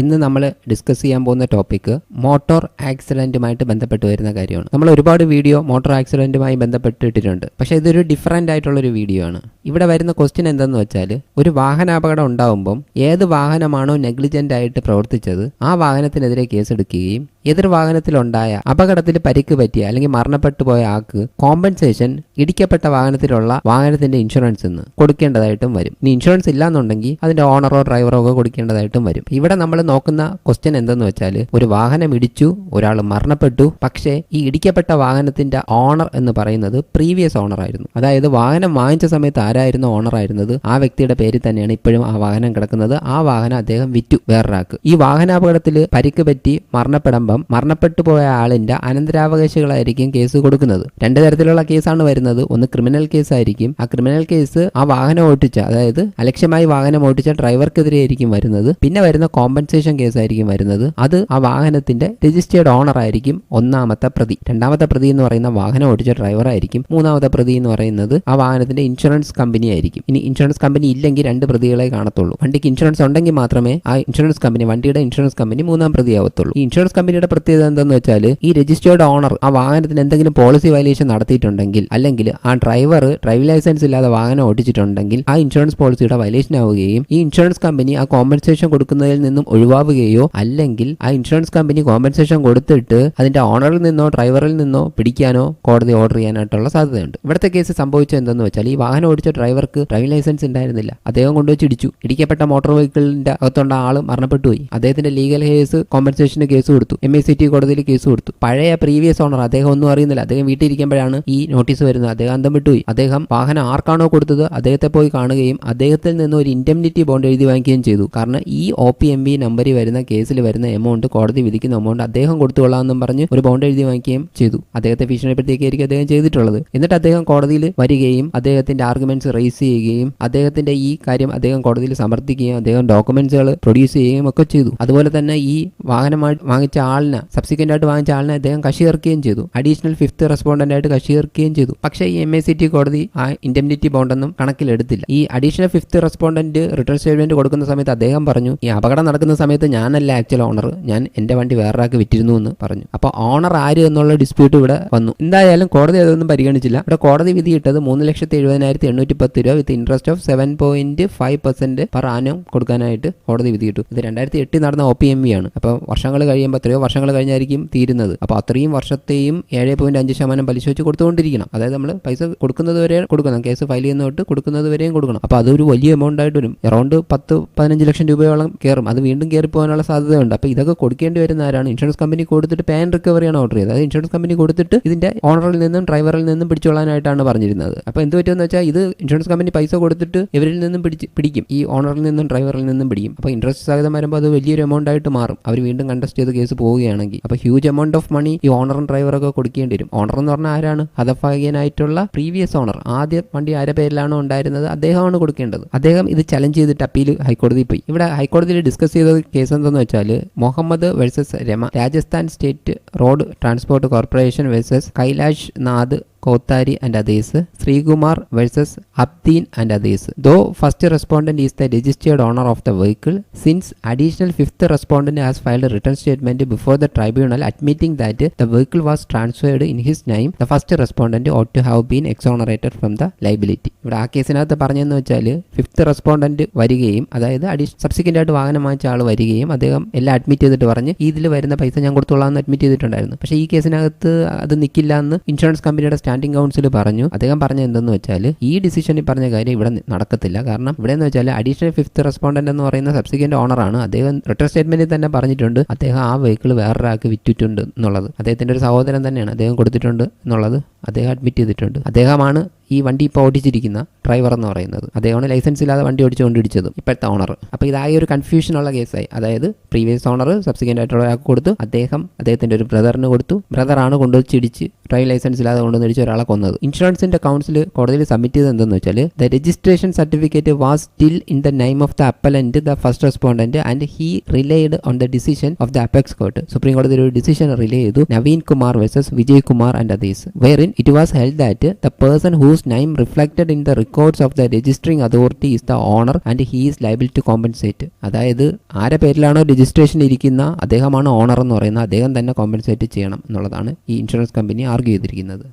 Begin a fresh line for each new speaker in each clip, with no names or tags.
ഇന്ന് നമ്മൾ ഡിസ്കസ് ചെയ്യാൻ പോകുന്ന ടോപ്പിക്ക് മോട്ടോർ ആക്സിഡന്റുമായിട്ട് ബന്ധപ്പെട്ട് വരുന്ന കാര്യമാണ്. നമ്മൾ ഒരുപാട് വീഡിയോ മോട്ടോർ ആക്സിഡന്റുമായി ബന്ധപ്പെട്ടിട്ടുണ്ട് പക്ഷേ ഇതൊരു ഡിഫറന്റ് ആയിട്ടുള്ള ഒരു വീഡിയോ ആണ്. ഇവിടെ വരുന്ന ക്വസ്റ്റ്യൻ എന്തെന്ന് വെച്ചാൽ ഒരു വാഹനാപകടം ഉണ്ടാവുമ്പം ഏത് വാഹനമാണോ നെഗ്ലിജന്റ് ആയിട്ട് പ്രവർത്തിച്ചത് ആ വാഹനത്തിനെതിരെ കേസെടുക്കുകയും എതിർ വാഹനത്തിലുണ്ടായ അപകടത്തിൽ പരിക്ക് പറ്റിയ അല്ലെങ്കിൽ മരണപ്പെട്ടു പോയ ആൾക്ക് കോമ്പൻസേഷൻ ഇടിക്കപ്പെട്ട വാഹനത്തിലുള്ള വാഹനത്തിന്റെ ഇൻഷുറൻസ് നിന്ന് കൊടുക്കേണ്ടതായിട്ടും വരും. ഇനി ഇൻഷുറൻസ് ഇല്ലാന്നുണ്ടെങ്കിൽ അതിന്റെ ഓണറോ ഡ്രൈവറോ ഒക്കെ കൊടുക്കേണ്ടതായിട്ടും വരും. ഇവിടെ നമ്മൾ നോക്കുന്ന ക്വസ്റ്റ്യൻ എന്തെന്ന് വെച്ചാൽ ഒരു വാഹനം ഇടിച്ചു ഒരാൾ മരണപ്പെട്ടു. പക്ഷേ ഈ ഇടിക്കപ്പെട്ട വാഹനത്തിന്റെ ഓണർ എന്ന് പറയുന്നത് പ്രീവിയസ് ഓണർ ആയിരുന്നു. അതായത് വാഹനം വാങ്ങിച്ച സമയത്ത് ആരായിരുന്നു ഓണർ ആയിരുന്നത്? ആ വ്യക്തിയുടെ പേരിൽ തന്നെയാണ് ഇപ്പോഴും ആ വാഹനം കിടക്കുന്നത്. ആ വാഹനം അദ്ദേഹം വിറ്റു വേറൊരാൾക്ക്. ഈ വാഹനാപകടത്തിൽ പരിക്ക് പറ്റി മരണപ്പെടുമ്പം മരണപ്പെട്ടു പോയ ആളിന്റെ അനന്തരാവകാശികളായിരിക്കും കേസ് കൊടുക്കുന്നത്. രണ്ട് തരത്തിലുള്ള കേസാണ് വരുന്നത്. ഒന്ന് ക്രിമിനൽ കേസ് ആയിരിക്കും. ആ ക്രിമിനൽ കേസ് ആ വാഹനം ഓട്ടിച്ച അതായത് അലക്ഷ്യമായി വാഹനം ഓട്ടിച്ച ഡ്രൈവർക്കെതിരെ ആയിരിക്കും വരുന്നത്. പിന്നെ വരുന്ന കോമ്പൻസേഷൻ കേസ് ആയിരിക്കും വരുന്നത്. അത് ആ വാഹനത്തിന്റെ രജിസ്റ്റേർഡ് ഓണർ ആയിരിക്കും ഒന്നാമത്തെ പ്രതി. രണ്ടാമത്തെ പ്രതി എന്ന് പറയുന്ന വാഹനം ഓടിച്ച ഡ്രൈവർ ആയിരിക്കും മൂന്നാമത്തെ പ്രതി എന്ന് പറയുന്നത് ആ വാഹനത്തിന്റെ ഇൻഷുറൻസ് കമ്പനി ആയിരിക്കും. ഇനി ഇൻഷുറൻസ് കമ്പനി ഇല്ലെങ്കിൽ രണ്ട് പ്രതികളെ കാണത്തുള്ളൂ. വണ്ടിക്ക് ഇൻഷുറൻസ് ഉണ്ടെങ്കിൽ മാത്രമേ ആ ഇൻഷുറൻസ് കമ്പനി വണ്ടിയുടെ ഇൻഷുറൻസ് കമ്പനി മൂന്നാം പ്രതി ആവത്തുള്ളൂ. ഈ ഇൻഷുറൻസ് കമ്പനിയുടെ പ്രത്യേകത എന്താണെന്ന് വെച്ചാൽ ഈ രജിസ്റ്റേർഡ് ഓണർ ആ വാഹനത്തിന് എന്തെങ്കിലും പോളിസി വയലേഷൻ നടത്തിയിട്ടുണ്ടെങ്കിൽ അല്ലെങ്കിൽ ആ ഡ്രൈവർ ഡ്രൈവിംഗ് ലൈസൻസ് ഇല്ലാതെ വാഹനം ഓടിച്ചിട്ടുണ്ടെങ്കിൽ ആ ഇൻഷുറൻസ് പോളിസിയുടെ വയലേഷൻ ആവുകയും ഈ ഇൻഷുറൻസ് കമ്പനി ആ കോമ്പൻസേഷൻ കൊടുക്കുന്നതിൽ നിന്നും ഒഴിവാവുകയോ അല്ലെങ്കിൽ ആ ഇൻഷുറൻസ് കമ്പനി കോമ്പൻസേഷൻ കൊടുത്തിട്ട് അതിന്റെ ഓണറിൽ നിന്നോ ഡ്രൈവറിൽ നിന്നോ പിടിക്കാനോ കോടതി ഓർഡർ ചെയ്യാനായിട്ടുള്ള സാധ്യതയുണ്ട്. ഇവിടുത്തെ കേസ് സംഭവിച്ചത് എന്തെന്ന് വെച്ചാൽ ഈ വാഹനം ഓടിച്ച ഡ്രൈവർക്ക് ഡ്രൈവിംഗ് ലൈസൻസ് ഉണ്ടായിരുന്നില്ല. അദ്ദേഹം കൊണ്ടുവച്ച് ഇടിച്ചു. ഇടിക്കപ്പെട്ട മോട്ടോർ വെഹിക്കിളിന്റെ അകത്തുള്ള ആൾ മരണപ്പെട്ടു പോയി അദ്ദേഹത്തിന്റെ ലീഗൽ കേസ് കോമ്പൻസേഷന് കേസ് കൊടുത്തു. എം എ ടി കോടതിയിൽ കേസ് കൊടുത്തു. പഴയ പ്രീവിയസ് ഓണർ അദ്ദേഹം ഒന്നും അറിയുന്നില്ല. അദ്ദേഹം വീട്ടിലിരിക്കുമ്പോഴാണ് ഈ നോട്ടീസ് വരുന്നത്. അദ്ദേഹം അന്തം വിട്ടുപോയി. അദ്ദേഹം വാഹനം ആർക്കാണോ കൊടുത്തത് അദ്ദേഹത്തെ പോയി കാണുകയും അദ്ദേഹത്തിൽ നിന്ന് ഒരു ഇൻഡെംനിറ്റി ബോണ്ട് എഴുതി വാങ്ങിക്കുകയും ചെയ്തു. കാരണം ഈ ഒ പി എം ബി നമ്പറിൽ വരുന്ന കേസിൽ വരുന്ന എമൗണ്ട് കോടതി വിധിക്കുന്ന എമൗണ്ട് അദ്ദേഹം കൊടുത്തുകൊള്ളാമെന്നും പറഞ്ഞ് ഒരു ബോണ്ട് എഴുതി വാങ്ങിക്കുകയും ചെയ്തു. അദ്ദേഹത്തെ ഭീഷണിപ്പെടുത്തിയൊക്കെയായിരിക്കും അദ്ദേഹം ചെയ്തിട്ടുള്ളത്. എന്നിട്ട് അദ്ദേഹം കോടതിയിൽ വരികയും അദ്ദേഹത്തിന്റെ ആർഗ്യുമെന്റ്സ് റേസ് ചെയ്യുകയും അദ്ദേഹത്തിന്റെ ഈ കാര്യം അദ്ദേഹം കോടതിയിൽ സമർത്ഥിക്കുകയും അദ്ദേഹം ഡോക്യുമെന്റ്സുകൾ പ്രൊഡ്യൂസ് ചെയ്യുകയും ഒക്കെ ചെയ്തു. അതുപോലെ തന്നെ ഈ വാഹനം വാങ്ങിച്ച ആളിനെ സബ്സിക്വന്റ് ആയിട്ട് വാങ്ങിച്ച ആളിനെ അദ്ദേഹം കക്ഷി ചേർക്കുകയും ചെയ്തു. അഡീഷണൽ ഫിഫ്ത്ത് റെസ്പോണ്ടന്റ് ആയിട്ട് കക്ഷി ചേർക്കുകയും ചെയ്തു. പക്ഷേ ഈ എം എ സി ടി കോടതി ആ ഇന്റമിനിറ്റി ബോണ്ടൊന്നും കണക്കിലെടുത്തില്ല. ഈ additional fifth respondent return statement കൊടുക്കുന്ന സമയത്ത് അദ്ദേഹം പറഞ്ഞു ഈ അപകടം നടക്കുന്ന സമയത്ത് ഞാനല്ല ആക്ച്വൽ ഓണർ ഞാൻ എന്റെ വണ്ടി വേറൊരാൾക്ക് വിറ്റിരുന്നു എന്ന് പറഞ്ഞു. അപ്പോൾ ഓണർ ആര് എന്നുള്ള ഡിസ്പ്യൂട്ട് ഇവിടെ വന്നു. എന്തായാലും കോടതി അതൊന്നും പരിഗണിച്ചില്ല. ഇവിടെ കോടതി വിധി ഇട്ടത് മൂന്ന് ലക്ഷത്തി എഴുപതിനായിരത്തി എണ്ണൂറ്റി പത്ത് രൂപ with interest of seven point five percent per annum കൊടുക്കാനായിട്ട് കോടതി വിധി ഇട്ടു. ഇത് രണ്ടായിരത്തി എട്ടിൽ നടന്ന ഒ പി എം വി ആണ്. അപ്പോൾ വർഷങ്ങൾ കഴിയുമ്പോൾ എത്രയോ വർഷങ്ങൾ കഴിഞ്ഞായിരിക്കും തീരുന്നത്. അപ്പോൾ അത്രയും വർഷത്തെയും ഏഴ് പോയിന്റ് അഞ്ച് ശതമാനം പലിശ വെച്ച് കൊടുത്തുകൊണ്ടിരിക്കണം. അതായത് നമ്മൾ പൈസ കൊടുക്കുന്നത് വരെ കൊടുക്കണം. കേസ് ഫയൽ ചെയ്യുന്ന തൊട്ട് കൊടുക്കുന്നത് വരെയും കൊടുക്കണം. അപ്പോൾ അതൊരു വലിയ എമൗണ്ട് ആയിട്ട് വരും. അറൗണ്ട് പത്ത് പതിനഞ്ച് ലക്ഷം രൂപയോളം കയറും. അത് വീണ്ടും കയറി പോകാനുള്ള സാധ്യതയുണ്ട്. അപ്പോൾ ഇതൊക്കെ കൊടുക്കേണ്ടി വരുന്ന ആരാണ്? ഇൻഷുറൻസ് കമ്പനി കൊടുത്തിട്ട് പാൻ റിക്കവറി റിക്കവറിയാണ് ഓർഡർ ചെയ്തത്. അതായത് ഇൻഷുറൻസ് കമ്പനി കൊടുത്തിട്ട് ഇതിന്റെ ഓണറിൽ നിന്നും ഡ്രൈവറിൽ നിന്നും പിടിച്ചോളാനായിട്ടാണ് പറഞ്ഞിരുന്നത്. അപ്പോൾ എന്ത് പറ്റുമെന്ന് വെച്ചാൽ ഇത് ഇൻഷുറൻസ് കമ്പനി പൈസ കൊടുത്തിട്ട് ഇവരിൽ നിന്നും പിടിച്ച് പിടിക്കും. ഈ ഓണറിൽ നിന്നും ഡ്രൈവറിൽ നിന്നും പിടിക്കും. അപ്പോൾ ഇൻട്രസ്റ്റ് സഹിതം വരുമ്പോൾ അത് വലിയൊരു എമൗണ്ട് ആയിട്ട് മാറും. അവർ വീണ്ടും കണ്ടസ്റ്റ് ചെയ്ത് കേസ് പോവുകയാണെങ്കിൽ. അപ്പോൾ ഹ്യൂജ് എമൗണ്ട് ഓഫ് മണി ഈ ഓണറും ഡ്രൈവറൊക്കെ കൊടുക്കേണ്ടി വരും. ഓണർ എന്ന് പറഞ്ഞാൽ ആരാണ്? ഹതഭാഗ്യനായിട്ടുള്ള പ്രീവിയസ് ഓണർ ആദ്യ വണ്ടി ആരുടെ പേരിലാണോ ഉണ്ടായിരുന്നത്? അദ്ദേഹമാണ് കൊടുക്കേണ്ടത്. അദ്ദേഹം ഇത് ചലഞ്ച് ചെയ്തിട്ട് അപ്പീൽ ഹൈക്കോടതിയിൽ പോയി. ഇവിടെ ഹൈക്കോടതിയിൽ ഡിസ്കസ് ചെയ്ത കേസ് എന്തെന്ന് വെച്ചാൽ Muhammad versus Rama. Rajasthan state road transport corporation versus Kailash Nath Kothari and others Sreekumar versus Abdeen and others though first respondent is the registered owner of the vehicle since additional fifth respondent has filed return statement before the tribunal admitting that the vehicle was transferred in his name the first respondent ought to have been exonerated from the liability ഇവിടെ ആ കേസിനകത്ത് പറഞ്ഞതെന്ന് വെച്ചാൽ fifth respondent വരികയും അതായത് അഡീഷ് subsequent ആയിട്ട് വാഹനം വാങ്ങിച്ച ആൾ വരികയും അദ്ദേഹം എല്ലാം അഡ്മിറ്റ് ചെയ്തിട്ട് പറഞ്ഞ് ഇതിൽ വരുന്ന പൈസ ഞാൻ കൊടുത്തോളാം എന്ന് അഡ്മിറ്റ് ചെയ്തിട്ടുണ്ടായിരുന്നു. പക്ഷേ ഈ കേസിനകത്ത് അത് നിൽക്കില്ല എന്ന് ഇൻഷുറൻസ് കമ്പനിയുടെ സ്റ്റാൻഡിംഗ് കൗൺസിൽ പറഞ്ഞു. അദ്ദേഹം പറഞ്ഞ എന്തെന്ന് വെച്ചാൽ ഈ ഡിസിഷനിൽ പറഞ്ഞ കാര്യം ഇവിടെ നടക്കത്തില്ല. കാരണം ഇവിടെ എന്ന് വെച്ചാൽ അഡീഷണൽ ഫിഫ്ത്ത് റെസ്പോണ്ടന്റ് എന്ന് പറയുന്ന സബ്സിക്വന്റ് ഓണറാണ് അദ്ദേഹം റിട്ടർ സ്റ്റേറ്റ്മെന്റിൽ തന്നെ പറഞ്ഞിട്ടുണ്ട്. അദ്ദേഹം ആ വെഹിക്കിൾ വേറൊരാൾക്ക് വിറ്റിട്ടുണ്ട് എന്നുള്ളത്. അദ്ദേഹത്തിന്റെ ഒരു സഹോദരൻ തന്നെയാണ് അദ്ദേഹം കൊടുത്തിട്ടുണ്ട് എന്നുള്ളത് അദ്ദേഹം അഡ്മിറ്റ് ചെയ്തിട്ടുണ്ട്. അദ്ദേഹമാണ് ഈ വണ്ടി ഇപ്പോൾ ഓടിച്ചിരിക്കുന്ന ഡ്രൈവർ എന്ന് പറയുന്നത്. അദ്ദേഹമാണ് ലൈസൻസ് ഇല്ലാതെ വണ്ടി ഓടിച്ചുകൊണ്ട് ഇടിച്ചതും ഇപ്പോഴത്തെ ഓണർ അപ്പോൾ ഇതായ ഒരു കൺഫ്യൂഷൻ ഉള്ള കേസായി അതായത് പ്രീവിയസ് ഓണർ സബ്സിക്വന്റ് ആയിട്ടുള്ള ഒരാൾക്ക് കൊടുത്തു. അദ്ദേഹം അദ്ദേഹത്തിന്റെ ഒരു ബ്രദറിന് കൊടുത്തു. ബ്രദറാണ് കൊണ്ടുവച്ചിടിച്ച് ഡ്രൈവിംഗ് ഡ്രൈവ് ലൈസൻസ് ഇല്ലാതെ കൊണ്ടുവന്ന് ഇടിച്ച് വെച്ച് ഒരാളെ കൊന്നത്. ഇൻഷുറൻസിന്റെ കൗൺസിൽ കോടതിയിൽ സബ്മിറ്റ് ചെയ്തത് എന്തെന്ന് വെച്ചാൽ the registration certificate was still in the name of the appellant the first respondent and he relied on the decision of the apex court supreme കോടതി ഒരു ഡിസിഷൻ റിലേ ചെയ്തു. Naveen Kumar versus Vijay Kumar and others where in it was held that the person whose name reflected in the records of the registering authority is the owner and he is liable to compensate അതായത് ആരെ പേരിലാണോ registration ഇരിക്കുന്ന അദ്ദേഹമാണ് owner എന്ന് പറയുന്നത് അദ്ദേഹം തന്നെ compensate ചെയ്യണം എന്നുള്ളതാണ് ഈ ഇൻഷുറൻസ് കമ്പനി ആർഗ്യൂ ചെയ്തിരിക്കുന്നത്.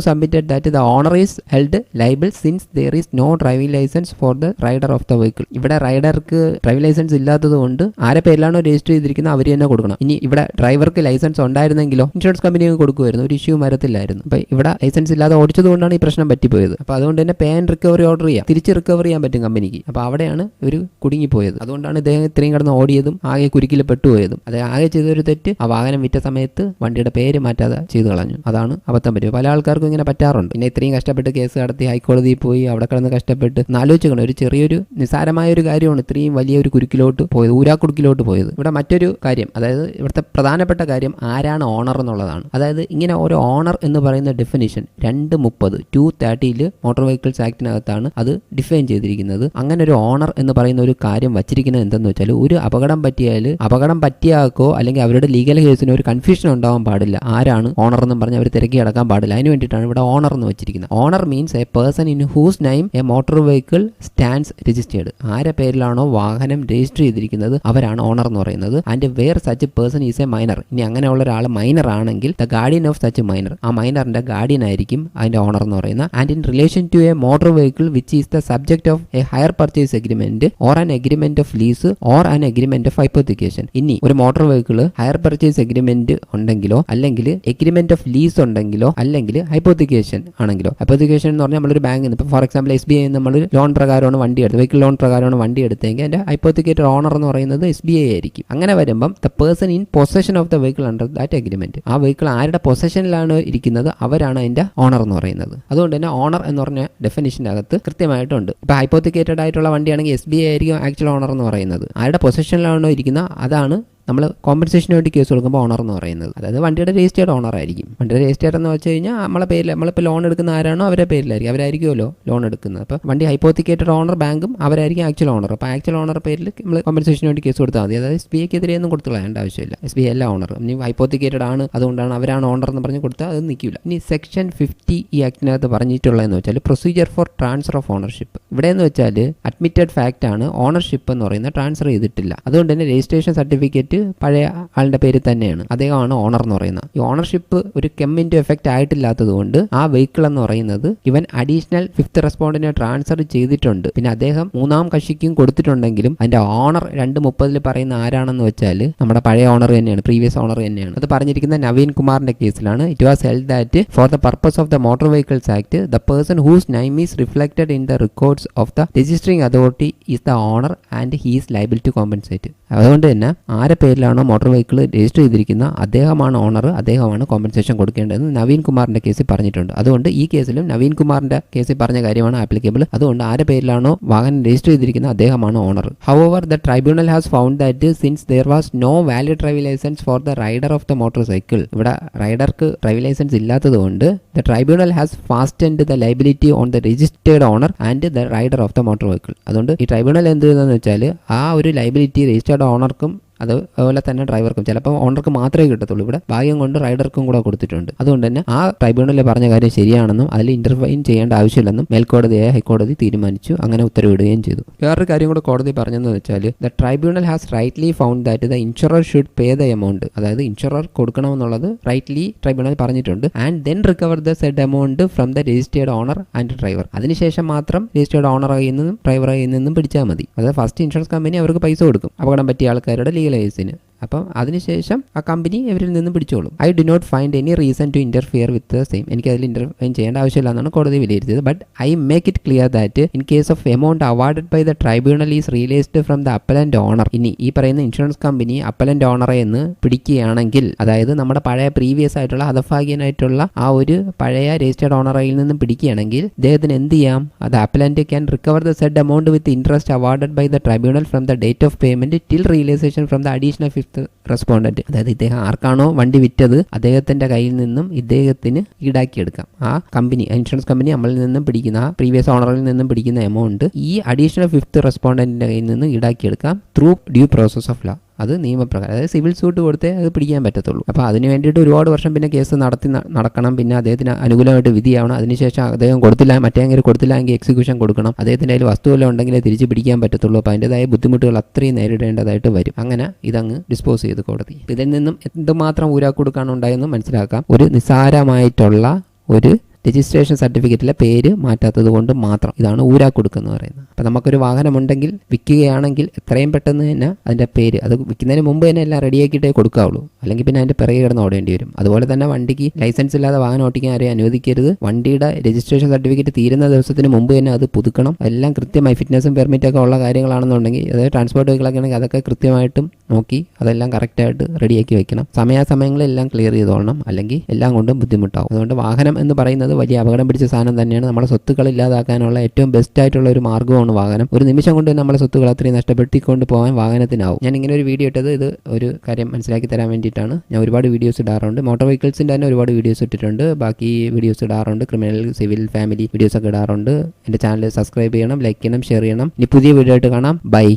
Submitted that the owner is held liable since there is no driving licence for the rider of the vehicle ഇവിടെ റൈഡർക്ക് ഡ്രൈവിംഗ് ലൈസൻസ് ഇല്ലാത്തത് കൊണ്ട് ആരെ പേരിലാണോ രജിസ്റ്റർ ചെയ്തിരിക്കുന്നത് അവർ തന്നെ കൊടുക്കണം. ഇനി ഇവിടെ ഡ്രൈവർക്ക് ലൈസൻസ് ഉണ്ടായിരുന്നെങ്കിലോ ഇൻഷുറൻസ് കമ്പനി കൊടുക്കുമായിരുന്നു. ഒരു ഇഷ്യൂ വരത്തില്ലായിരുന്നു. അപ്പൊ ഇവിടെ ലൈസൻസ് ഇല്ലാതെ ഓടിച്ചത് കൊണ്ടാണ് ഈ പ്രശ്നം പറ്റിപ്പോയത്. അപ്പൊ അതുകൊണ്ട് തന്നെ പേ ആൻഡ് റിക്കവറി ഓർഡർ ചെയ്യാം. തിരിച്ച് റിക്കവർ ചെയ്യാൻ പറ്റും കമ്പനിക്ക് അപ്പൊ അവിടെയാണ് ഒരു കുടുങ്ങിപ്പോയത്. അതുകൊണ്ടാണ് ഇദ്ദേഹം ഇത്രയും കടന്ന് ഓടിയതും ആകെ കുരുക്കിൽ പെട്ടുപോയതും. അത് ആകെ ചെയ്തൊരു തെറ്റ് ആ വാഹനം വിറ്റ സമയത്ത് വണ്ടിയുടെ പേര് മാറ്റാതെ ചെയ്തു കളഞ്ഞു. അതാണ് അബദ്ധം പറ്റിയത്. പല ആൾക്കാർക്കും ഇങ്ങനെ പറ്റാറുണ്ട്. പിന്നെ ഇത്രയും കഷ്ടപ്പെട്ട് കേസ് നടത്തി ഹൈക്കോടതിയിൽ പോയി അവിടെ കിടന്ന് കഷ്ടപ്പെട്ട് ആലോചിക്കണം ഒരു ചെറിയൊരു നിസാരമായ ഒരു കാര്യമാണ് ഇത്രയും വലിയ ഒരു കുരുക്കിലോട്ട് പോയത് ഊരാക്കുടുക്കിലോട്ട് പോയത്. ഇവിടെ മറ്റൊരു കാര്യം അതായത് ഇവിടുത്തെ പ്രധാനപ്പെട്ട കാര്യം ആരാണ് ഓണർ എന്നുള്ളതാണ്. അതായത് ഇങ്ങനെ ഒരു ഓണർ എന്ന് പറയുന്ന ഡെഫിനിഷൻ രണ്ട് മുപ്പത് ടു തേർട്ടിയിൽ മോട്ടോർ വെഹിക്കിൾസ് ആക്ടിനകത്താണ് അത് ഡിഫൈൻ ചെയ്തിരിക്കുന്നത്. അങ്ങനെ ഒരു ഓണർ എന്ന് പറയുന്ന ഒരു കാര്യം വച്ചിരിക്കുന്നത് എന്തെന്ന് വെച്ചാൽ ഒരു അപകടം പറ്റിയാൽ അപകടം പറ്റിയാക്കോ അല്ലെങ്കിൽ അവരുടെ ലീഗൽ കേസിന് ഒരു കൺഫ്യൂഷൻ ഉണ്ടാവാൻ പാടില്ല. ആരാണ് ഓണർ എന്ന് പറഞ്ഞ് അവർ തിരക്കി കിടക്കാൻ പാടില്ല. അതിന് വേണ്ടിയിട്ടാണ് ഇവിടെ ഓണർ എന്ന് വെച്ചിരിക്കുന്നത്. Owner means a person in whose name a motor vehicle stands registered ആരെ പേരിലാണോ വാഹനം രജിസ്റ്റർ ചെയ്തിരിക്കുന്നത് അവരാണ് ഓണർ എന്ന് പറയുന്നത്. And where such person is a minor ഇനി അങ്ങനെയുള്ള ഒരാൾ മൈനർ ആണെങ്കിൽ the guardian of such minor ആ മൈനറിന്റെ ഗാർഡിയൻ ആയിരിക്കും അതിന്റെ ഓണർ എന്ന് പറയുന്നത്. And in relation to a motor vehicle which is the subject of a hire purchase agreement or an agreement of lease or an agreement of hypothecation ഇനി ഒരു motor vehicle hire purchase agreement ഉണ്ടെങ്കിലോ അല്ലെങ്കിൽ agreement of lease ഉണ്ടെങ്കിലോ അല്ലെങ്കിൽ hypothecation ആണെങ്കിലോ? Hypothecation എന്ന് പറഞ്ഞാൽ നമ്മളൊരു ബാങ്കിൽ നിന്ന് ഇപ്പോൾ for example S B I നമ്മൾ ലോൺ പ്രകാരമാണ് വണ്ടി എടുത്തത് വെഹിക്കിൾ ലോൺ പ്രകാരമാണ് വണ്ടി എടുത്തെങ്കിൽ അതിന്റെ ഹൈപ്പോത്തിക്കേറ്റഡ് ഓണർ എന്ന് പറയുന്നത് എസ് ബി ഐ ആയിരിക്കും. അങ്ങനെ വരുമ്പം the person in possession of the vehicle under that agreement ആ വെഹിക്കിൾ ആരുടെ പൊസഷനിലാണ് ഇരിക്കുന്നത്? അവരാണ് അതിന്റെ ഓണർ എന്ന് പറയുന്നത്. അതുകൊണ്ട് തന്നെ ഓണർ എന്ന് പറഞ്ഞ ഡെഫിനിഷന്റെ അകത്ത് കൃത്യമായിട്ടുണ്ട്. ഇപ്പോൾ ഹൈപ്പോത്തിക്കേറ്റഡ് ആയിട്ടുള്ള വണ്ടിയാണെങ്കിൽ എസ് ബി ഐ ആയിരിക്കും ആക്ച്വൽ ഓണർ എന്ന് പറയുന്നത്. ആരുടെ പൊസഷനിലാണോ ഇരിക്കുന്ന അതാണ് നമ്മൾ കോമ്പൻസേഷന് വേണ്ടി കേസ് കൊടുക്കുമ്പോൾ ഓണർ എന്ന് പറയുന്നത്. അതായത് വണ്ടിയുടെ രജിസ്റ്റേർഡ് ഓണർ ആയിരിക്കും. വണ്ടിയുടെ രജിസ്റ്റേർഡ് എന്ന് വെച്ച് കഴിഞ്ഞാൽ നമ്മളെ പേരിൽ നമ്മളിപ്പോൾ ലോൺ എടുക്കുന്ന ആരാണോ അവരുടെ പേരിലായിരിക്കും. അവരായിരിക്കുമല്ലോ ലോൺ എടുക്കുന്നത്. അപ്പോൾ വണ്ടി ഹൈപ്പോത്തിക്കേറ്റഡ് ഓണർ ബാങ്കും അവരായിരിക്കും ആക്ച്വൽ ഓണർ അപ്പോൾ ആക്ച്വൽ ഓണർ പേരിൽ നമ്മൾ കോമ്പൻസേഷന് വേണ്ടി കേസ് കൊടുത്താൽ മതി. അതായത് എസ് ബി ഐക്കെതിരെ ഒന്നും കൊടുത്തു കളയേണ്ട ആവശ്യമില്ല. എസ് ബി ഐ അല്ല ഓണർ ഇനി ഹൈപ്പോത്തിക്കേറ്റഡ് ആണ്. അതുകൊണ്ടാണ് അവരാണ് ഓണർ എന്ന് പറഞ്ഞ് കൊടുത്താൽ അത് നിൽക്കില്ല ഇനി സെക്ഷൻ ഫിഫ്റ്റി ഈ ആക്ടിനകത്ത് പറഞ്ഞിട്ടുള്ളതെന്ന് വെച്ചാൽ procedure for transfer of ownership ഇവിടെ എന്ന് വെച്ചാൽ അഡ്മിറ്റഡ് ഫാക്റ്റ് ആണ് ഓണർഷിപ്പ് എന്ന് പറയുന്നത് ട്രാൻസ്ഫർ ചെയ്തിട്ടില്ല. അതുകൊണ്ട് തന്നെ രജിസ്ട്രേഷൻ സർട്ടിഫിക്കറ്റ് പഴയ ആളുടെ പേര് തന്നെയാണ്. അദ്ദേഹമാണ് ഓണർ എന്ന് പറയുന്നത്. ഈ ഓണർഷിപ്പ് ഒരു കെമ്മിന്റെ എഫക്റ്റ് ആയിട്ടില്ലാത്തത് കൊണ്ട് ആ വെഹിക്കിൾ എന്ന് പറയുന്നത് ഇവൻ അഡീഷണൽ ഫിഫ്ത്ത് റെസ്പോണ്ടിനെ ട്രാൻസ്ഫർ ചെയ്തിട്ടുണ്ട്. പിന്നെ അദ്ദേഹം മൂന്നാം കക്ഷിക്കും കൊടുത്തിട്ടുണ്ടെങ്കിലും അതിന്റെ ഓണർ രണ്ട് മുപ്പതിൽ പറയുന്ന ആരാണെന്ന് വെച്ചാൽ നമ്മുടെ പഴയ ഓണർ തന്നെയാണ് പ്രീവിയസ് ഓണർ തന്നെയാണ്. അത് പറഞ്ഞിരിക്കുന്ന നവീൻ കുമാറിന്റെ കേസിലാണ്. It was held that for the purpose of the motor vehicles act the person whose name is reflected in the records of the registering authority is the owner and he's liable to compensate അതുകൊണ്ട് തന്നെ ആരെ പേരിലാണോ motor vehicle register ചെയ്തിരിക്കുന്ന അദ്ദേഹമാണ് owner അദ്ദേഹമാണ് compensation കൊടുക്കേണ്ടതെന്ന് Naveen കുമാറിന്റെ കേസിൽ പറഞ്ഞിട്ടുണ്ട്. അതുകൊണ്ട് ഈ കേസിലും നവീൻ കുമാറിന്റെ കേസിൽ പറഞ്ഞ കാര്യമാണ് ആപ്ലിക്കബിൾ അതുകൊണ്ട് ആരുടെ പേരിലാണോ വാഹനം രജിസ്റ്റർ ചെയ്തിരിക്കുന്ന അദ്ദേഹമാണ് owner. However the tribunal has found that since there was no valid driving licence for the rider of the motor cycle ഇവിടെ റൈഡർക്ക് ഡ്രൈവിംഗ് ലൈസൻസ് ഇല്ലാത്തതുകൊണ്ട് the tribunal has fast and the liability on the registered owner and the rider of the motor vehicle അതുകൊണ്ട് ഈ tribunal എന്ത് ചെയ്തതെന്ന് വെച്ചാൽ ആ ഒരു ലൈബിലിറ്റി രജിസ്റ്റേർഡ് ഓണർക്കും അതുപോലെ തന്നെ ഡ്രൈവർക്കും ചിലപ്പോൾ ഓണർക്ക് മാത്രമേ കിട്ടത്തുള്ളൂ. ഇവിടെ ഭാഗ്യം കൊണ്ട് റൈഡർക്കും കൂടെ കൊടുത്തിട്ടുണ്ട്. അതുകൊണ്ട് തന്നെ ആ ട്രൈബ്യൂണലിൽ പറഞ്ഞ കാര്യം ശരിയാണെന്നും അതിൽ ഇന്റർവൈൻ ചെയ്യേണ്ട ആവശ്യമില്ലെന്നും മേൽക്കോടതിയായ ഹൈക്കോടതി തീരുമാനിച്ചു. അങ്ങനെ ഉത്തരവിടുകയും ചെയ്തു. വേറൊരു കാര്യം കൂടെ കോടതി പറഞ്ഞതെന്ന് വെച്ചാൽ the tribunal has rightly found that the insurer should pay the amount അതായത് ഇൻഷുറർ കൊടുക്കണമെന്നുള്ളത് റൈറ്റ്ലി ട്രൈബ്യൂണൽ പറഞ്ഞിട്ടുണ്ട്. And then recover the said amount from the registered owner and driver അതിനുശേഷം മാത്രം രജിസ്റ്റേർഡ് ഓണർ കയ്യിൽ നിന്നും ഡ്രൈവർ കയ്യിൽ നിന്നും പിടിച്ചാൽ മതി. അതായത് ഫസ്റ്റ് ഇൻഷുറൻസ് കമ്പനി അവർക്ക് പൈസ കൊടുക്കും. അപകടം പറ്റിയ ആൾക്കാരുടെ ലീഗൽ ഏസിന് അപ്പം അതിനുശേഷം ആ കമ്പനി ഇവരിൽ നിന്ന് പിടിച്ചോളും. I do not find any reason to interfere with the same എനിക്ക് അതിൽ ഇന്റർഫൈൻ ചെയ്യേണ്ട ആവശ്യമില്ല എന്നാണ് കോടതി വിലയിരുത്തിയത്. But I make it clear that in case of amount awarded by the tribunal is realised from the appellant owner ഇനി ഈ പറയുന്ന ഇൻഷുറൻസ് കമ്പനി അപ്പലന്റ് ഓണറെ എന്ന് പിടിക്കുകയാണെങ്കിൽ അതായത് നമ്മുടെ പഴയ പ്രീവിയസ് ആയിട്ടുള്ള ഹതഭാഗ്യനായിട്ടുള്ള ആ ഒരു പഴയ രജിസ്റ്റേർഡ് ഓണറയിൽ നിന്ന് പിടിക്കുകയാണെങ്കിൽ ഇദ്ദേഹത്തിന് എന്ത് ചെയ്യാം? അത് appellant can recover the said amount with interest awarded by the tribunal from the date of payment till realisation from the additional fifth fifth respondent അതായത് ഇദ്ദേഹം ആർക്കാണോ വണ്ടി വിറ്റത് അദ്ദേഹത്തിന്റെ കയ്യിൽ നിന്നും ഇദ്ദേഹത്തിന് ഈടാക്കിയെടുക്കാം. ആ കമ്പനി ഇൻഷുറൻസ് കമ്പനി നമ്മളിൽ നിന്നും പിടിക്കുന്ന ആ പ്രീവിയസ് ഓണറിൽ നിന്നും പിടിക്കുന്ന എമൗണ്ട് ഈ അഡീഷണൽ ഫിഫ്ത്ത് റെസ്പോണ്ടന്റിന്റെ കയ്യിൽ നിന്ന് ഈടാക്കിയെടുക്കാം through due process of law അത് നിയമപ്രകാരം. അതായത് സിവിൽ സ്യൂട്ട് കൊടുത്തേ അത് പിടിക്കാൻ പറ്റത്തുള്ളൂ. അപ്പോൾ അതിന് വേണ്ടിയിട്ട് ഒരുപാട് വർഷം പിന്നെ കേസ് നടത്തി നടക്കണം. പിന്നെ അദ്ദേഹത്തിന് അനുകൂലമായിട്ട് വിധിയാവണം. അതിനുശേഷം അദ്ദേഹം കൊടുത്തില്ല മറ്റേങ്കിൽ കൊടുത്തില്ല എങ്കിൽ എക്സിക്യൂഷൻ കൊടുക്കണം. അദ്ദേഹത്തിന്റെ കയ്യിൽ വസ്തുവല്ല ഉണ്ടെങ്കിലേ തിരിച്ച് പിടിക്കാൻ പറ്റത്തുള്ളൂ. അപ്പോൾ അതിന്റെതായ ബുദ്ധിമുട്ടുകൾ അത്രയും നേരിടേണ്ടതായിട്ട് വരും. അങ്ങനെ ഇതങ്ങ് ഡിസ്പോസ് ചെയ്ത് കോടതി. ഇതിൽ നിന്നും എന്തുമാത്രം ഊരാക്കുടുക്കാണ് ഉണ്ടായെന്ന് മനസ്സിലാക്കാം. ഒരു നിസ്സാരമായിട്ടുള്ള ഒരു രജിസ്ട്രേഷൻ സർട്ടിഫിക്കറ്റിലെ പേര് മാറ്റാത്തത് കൊണ്ട് മാത്രം ഇതാണ് ഊരാ എന്ന് പറയുന്നത്. അപ്പം നമുക്കൊരു വാഹനമുണ്ടെങ്കിൽ വിൽക്കുകയാണെങ്കിൽ എത്രയും പെട്ടെന്ന് തന്നെ അതിന്റെ പേര് അത് വിൽക്കുന്നതിന് മുമ്പ് തന്നെ എല്ലാം റെഡിയാക്കിയിട്ടേ കൊടുക്കാവുള്ളൂ. അല്ലെങ്കിൽ പിന്നെ അതിന്റെ പിറകെ കിടന്ന് ഓടേണ്ടി വരും. അതുപോലെ തന്നെ വണ്ടിക്ക് ലൈസൻസ് ഇല്ലാതെ വാഹനം ഓട്ടിക്കാൻ ആരെയും അനുവദിക്കരുത്. വണ്ടിയുടെ രജിസ്ട്രേഷൻ സർട്ടിഫിക്കറ്റ് തീരുന്ന ദിവസത്തിന് മുമ്പ് തന്നെ അത് പുതുക്കണം. എല്ലാം കൃത്യമായി ഫിറ്റ്നസും പെർമിറ്റൊക്കെ ഉള്ള കാര്യങ്ങളാണെന്നുണ്ടെങ്കിൽ അതായത് ട്രാൻസ്പോർട്ട് വെഹിക്കിളൊക്കെ ആണെങ്കിൽ അതൊക്കെ കൃത്യമായിട്ടും നോക്കി അതെല്ലാം കറക്റ്റായിട്ട് റെഡിയാക്കി വെക്കണം. സമയാസമയങ്ങളെല്ലാം ക്ലിയർ ചെയ്തോളണം അല്ലെങ്കിൽ എല്ലാം കൊണ്ടും ബുദ്ധിമുട്ടാവും. അതുകൊണ്ട് വാഹനം എന്ന് പറയുന്നത് വലിയ അപകടം പിടിച്ച സാധനം തന്നെയാണ്. നമ്മുടെ സ്വത്തുക്കൾ ഇല്ലാതാക്കാനുള്ള ഏറ്റവും ബെസ്റ്റ് ആയിട്ടുള്ള ഒരു മാർഗമാണ് വാഹനം. ഒരു നിമിഷം കൊണ്ട് നമ്മുടെ സ്വത്തുക്കൾ അത്രയും നഷ്ടപ്പെടുത്തിക്കൊണ്ട് പോകാൻ വാഹനത്തിനാവും. ഞാൻ ഇങ്ങനെ ഒരു വീഡിയോ ഇട്ടത് ഇത് ഒരു കാര്യം മനസ്സിലാക്കി തരാൻ വേണ്ടിയിട്ടാണ്. ഞാൻ ഒരുപാട് വീഡിയോസ് ഇടാറുണ്ട്. മോട്ടോർ വെഹിക്കിൾസിന്റെ തന്നെ ഒരുപാട് വീഡിയോസ് ഇട്ടിട്ടുണ്ട്. ബാക്കി വീഡിയോസ് ഇടാറുണ്ട്. ക്രിമിനൽ സിവിൽ ഫാമിലി വീഡിയോസ് ഒക്കെ ഇടാറുണ്ട്. എന്റെ ചാനൽ സബ്സ്ക്രൈബ് ചെയ്യണം ലൈക്ക് ചെയ്യണം ഷെയർ ചെയ്യണം. ഇനി പുതിയ വീഡിയോ ആയിട്ട് കാണാം. ബൈ